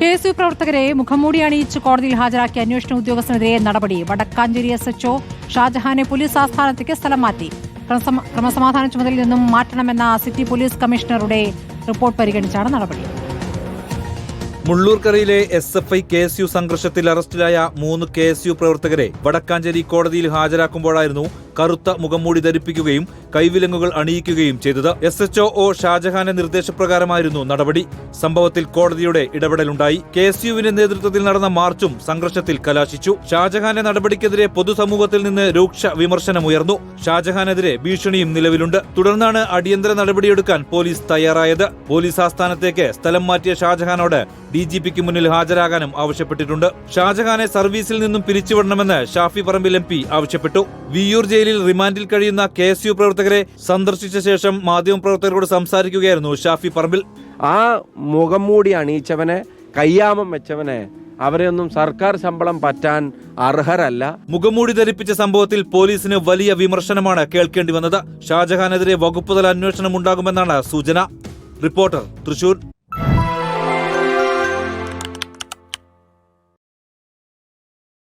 K S U പ്രവർത്തകരെ മുഖംമൂടി അണിയിച്ച് കോടതിയിൽ ഹാജരാക്കിയ അന്വേഷണ ഉദ്യോഗസ്ഥനെതിരെ നടപടി. വടക്കാഞ്ചേരി എസ് എച്ച്ഒ ഷാജഹാനെ പോലീസ് ആസ്ഥാനത്തേക്ക് സ്ഥലം മാറ്റി. ക്രമസമ- ക്രമസമാധാന ചുമതലയിൽ നിന്നും മാറ്റണമെന്ന സിറ്റി പോലീസ് കമ്മീഷണറുടെ റിപ്പോർട്ട് പരിഗണിച്ചാണ് നടപടി. മുള്ളൂർക്കരയിലെ S F I K S U സംഘർഷത്തിൽ അറസ്റ്റിലായ മൂന്ന് കെ എസ് യു പ്രവർത്തകരെ വടക്കാഞ്ചേരി കോടതിയിൽ ഹാജരാക്കുമ്പോഴായിരുന്നു കറുത്ത മുഖംമൂടി ധരിപ്പിക്കുകയും കൈവിലങ്ങുകൾ അണിയിക്കുകയും ചെയ്തത്. എസ് എച്ച് ഒ ഷാജഹാന്റെ നിർദ്ദേശപ്രകാരമായിരുന്നു നടപടി. സംഭവത്തിൽ കോടതിയുടെ ഇടപെടലുണ്ടായി. കെ എസ് യുവിന്റെ നേതൃത്വത്തിൽ നടന്ന മാർച്ചും സംഘർഷത്തിൽ കലാശിച്ചു. ഷാജഹാന്റെ നടപടിക്കെതിരെ പൊതുസമൂഹത്തിൽ നിന്ന് രൂക്ഷ വിമർശനമുയർന്നു. ഷാജഹാനെതിരെ ഭീഷണിയും നിലവിലുണ്ട്. തുടർന്നാണ് അടിയന്തര നടപടിയെടുക്കാൻ പോലീസ് തയ്യാറായത്. പോലീസ് ആസ്ഥാനത്തേക്ക് സ്ഥലം മാറ്റിയ ഷാജഹാനോട് ഡി ജി പിക്ക് മുന്നിൽ ഹാജരാകാനും ആവശ്യപ്പെട്ടിട്ടുണ്ട്. ഷാജഹാനെ സർവീസിൽ നിന്നും പിരിച്ചുവിടണമെന്ന് ഷാഫി പറമ്പിൽ എം പി ആവശ്യപ്പെട്ടു. വിയൂർ ജയിലിൽ റിമാൻഡിൽ കഴിയുന്ന കെ എസ് യു പ്രവർത്തകരെ സന്ദർശിച്ച ശേഷം മാധ്യമപ്രവർത്തകരോട് സംസാരിക്കുകയായിരുന്നു ഷാഫി പറമ്പിൽ. ആ മുഖം മൂടി അണിയിച്ചവനെ കയ്യാമം വെച്ചവനെ അവരെയൊന്നും സർക്കാർ ശമ്പളം പറ്റാൻ അർഹരല്ല. മുഖംമൂടി ധരിപ്പിച്ച സംഭവത്തിൽ പോലീസിന് വലിയ വിമർശനമാണ് കേൾക്കേണ്ടി വന്നത്. ഷാജഹാനെതിരെ വകുപ്പുതല അന്വേഷണം ഉണ്ടാകുമെന്നാണ് സൂചന. റിപ്പോർട്ടർ തൃശൂർ.